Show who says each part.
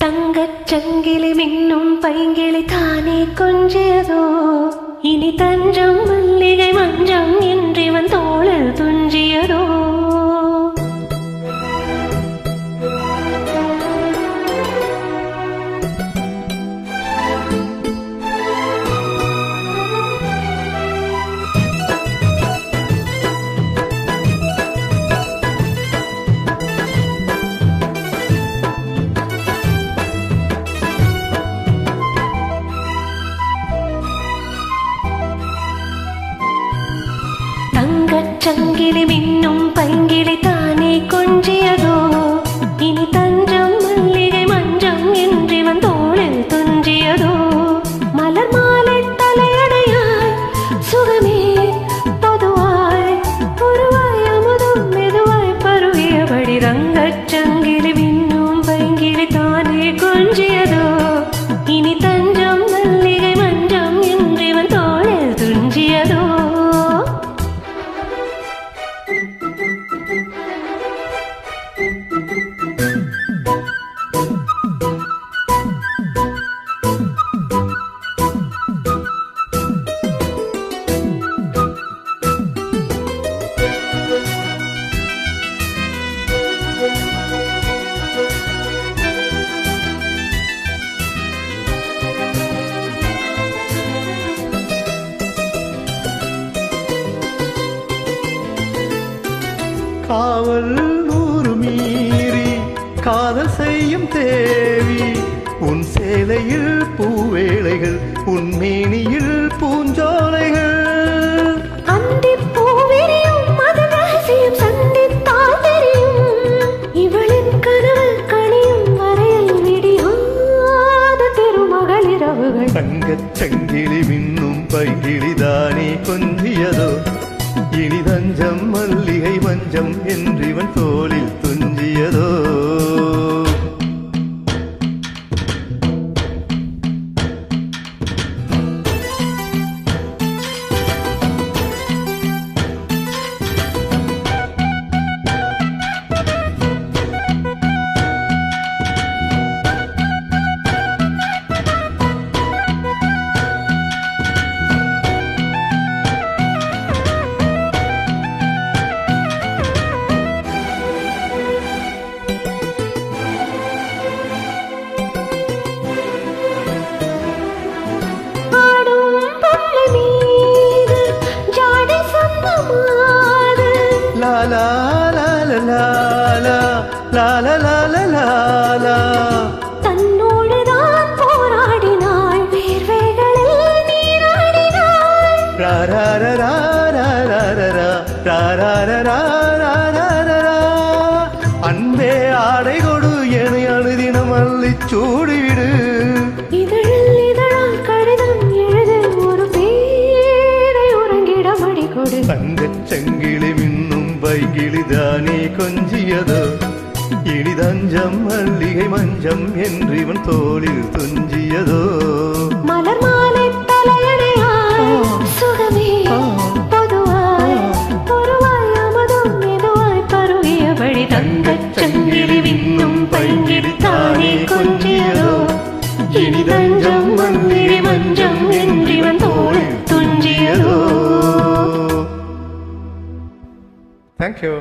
Speaker 1: தங்கச் சங்கிலி மின்னும் பைங்கிளி தானே கொஞ்சியதோ இனி தஞ்சம் சங்கிலி மின்னும் பங்கிலி தானே கொஞ்சியதோ? இனி Thank you.
Speaker 2: காவல் நூறு மீறி காதல் செய்யும் தேவி. உன் சேலையில் பூவேளைகள் உன் மேனியில் பூஞ்சோலைகள். தங்கச் சங்கிலி மின்னும் பைகிழிதானே கொஞ்சியதோ? இனி தஞ்சம் மல்லிகை மஞ்சம் என்றிவன் தோளில் துஞ்சியதோ
Speaker 1: தன்னோடுதான் போராடினாள் வேர்வைகளில் நீராடினாள்
Speaker 2: ராராரா அன்பே ஆடை கொடு என அணுதினம் அள்ளி சூடிவிடு செங்கிளி மின் கொஞ்சியதோ? இனிதஞ்சம் மல்லிகை மஞ்சம் என்று இவன் தோளில் துஞ்சியதோ?
Speaker 1: மலர் மாலை தலையணையாய் சுகமே பொதுவாய் பொருவாய் அமுதும் மெதுவாய் பருகியபடி தங்கச் சங்கிலி விண்ணும் பைங்கிடி தானே கொஞ்சியதோ? இனி தஞ்சம் மல்லிகை மஞ்சம் என்றிவன் தோளில் துஞ்சியதோ?
Speaker 2: தேங்க்யூ